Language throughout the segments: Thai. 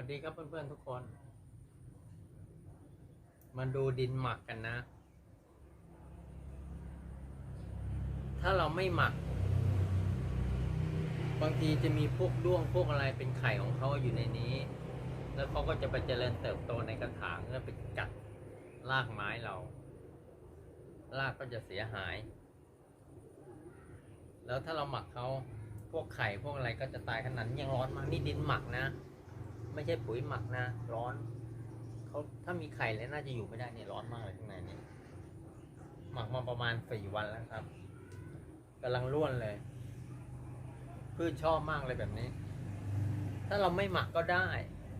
วัสดีครับเพื่อนๆทุกคน มาดูดินหมักกันนะ ถ้าเราไม่หมัก บางทีจะมีพวกด้วงพวกอะไรเป็นไข่ของเขาอยู่ในนี้ แล้วเขาก็จะไปเจริญเติบโตในกระถางแล้วไปกัดรากไม้เรา รากก็จะเสียหาย แล้วถ้าเราหมักเขาพวกไข่พวกอะไรก็จะตายขนาดยังร้อนมากนี่ดินหมักนะ ไม่ใช่ปุ๋ยหมักนะ ร้อนเขาถ้ามีไข่แล้วน่าจะอยู่ไม่ได้เนี่ยร้อนมากเลยข้างในนี่หมักมาประมาณสี่วันแล้วครับกำลังร่วนเลย พืชชอบมากเลยแบบนี้ ถ้าเราไม่หมักก็ได้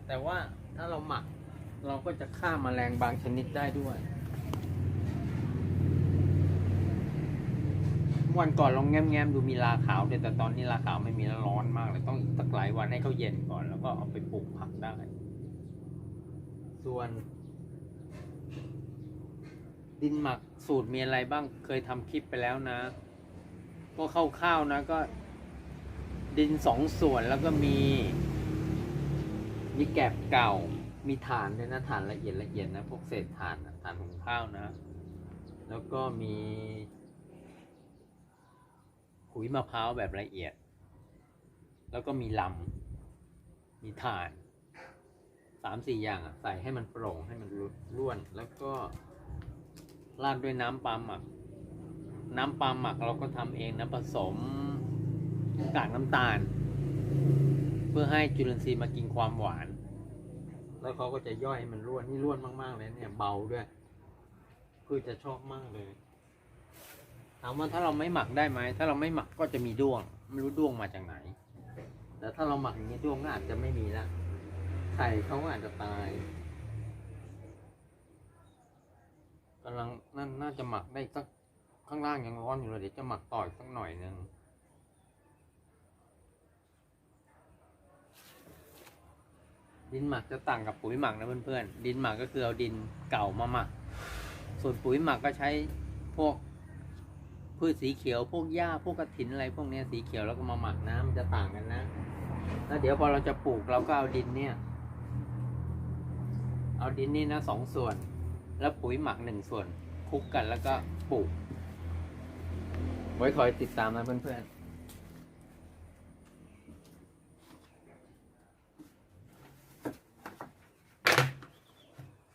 แต่ว่าถ้าเราหมักเราก็จะฆ่าแมลงบางชนิดได้ด้วย วันก่อนลองแง้มๆดูมีลาขาวเดี๋ยแต่ตอนนี้ลาขาวไม่มีแล้วร้อนมากเลยต้องอีกสักหลายวันให้เขาเย็นก่อน แล้วก็เอาไปปลูกผักได้ ส่วน ดินหมักสูตรมีอะไรบ้างเคยทำคลิปไปแล้วนะ ก็คร่าวๆนะก็ ดินสองส่วนแล้วก็มี มีแกบเก่า มีฐานด้วยนะฐานละเอียดละเอียดนะพวกเศษฐานฐานหุงข้าวนะ แล้วก็มี ยมะพร้าวแบบละเอียด แล้วก็มีลำมีถ่านสามสี่อย่างอะใส่ให้มันโปร่งให้มันร่วน แล้วก็ราดด้วยน้ำปลาหมัก น้ำปลาหมักเราก็ทำเองนะผสมกากน้ำตาล เพื่อให้จุลินทรีย์มากินความหวาน แล้วเขาก็จะย่อยให้มันร่วนนี่ร่วนมาก ๆ เลยเนี่ยเบาด้วย คือจะชอบมากเลย ถามว่าถ้าเราไม่หมักได้ไหม ถ้าเราไม่หมักก็จะมีด้วง ไม่รู้ด้วงมาจากไหนแต่ถ้าเราหมักอย่างนี้ด้วงก็อาจจะไม่มีละไข่เขาก็อาจจะตายกำลังนั่นน่าจะหมักได้สักข้างล่างยังร้อนอยู่เลยเดี๋ยวจะหมักต่ออีกสักหน่อยหนึ่งดินหมักจะต่างกับปุ๋ยหมักนะเพื่อนๆ ดินหมักก็คือเอาดินเก่ามาหมัก ส่วนปุ๋ยหมักก็ใช้พวก พืชสีเขียวพวกหญ้าพวกกระถินอะไรพวกเนี้ยสีเขียวแล้วก็มาหมักน้ำมันจะต่างกันนะ แล้วเดี๋ยวพอเราจะปลูกเราก็เอาดินเนี่ย เอาดินนี่นะสองส่วน แล้วปุ๋ยหมักหนึ่งส่วนคลุกกันแล้วก็ปลูก ไว้คอยติดตามนะเพื่อนๆ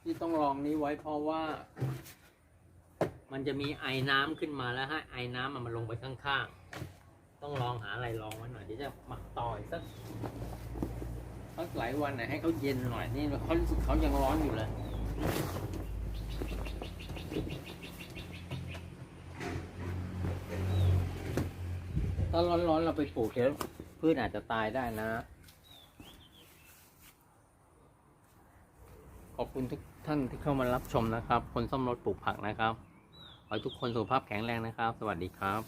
ที่ต้องลองนี้ไว้เพราะว่า มันจะมีไอ้น้ำขึ้นมาแล้วให้ไอ้น้ำมันมาลงไปข้างๆ ต้องลองหาอะไรลองไว้หน่อยเดี๋ยวจะหมักต่อยสักสักหลายวันหน่อยให้เขาเย็นหน่อยนี่เขารู้สึกเขายังร้อนอยู่เลยถ้าร้อนๆเราไปปลูกเดี๋ยวพืชอาจจะตายได้นะ ขอบคุณทุกท่านที่เข้ามารับชมนะครับ คนซ่อมรถปลูกผักนะครับ ขอให้ทุกคนสุขภาพแข็งแรงนะครับ สวัสดีครับ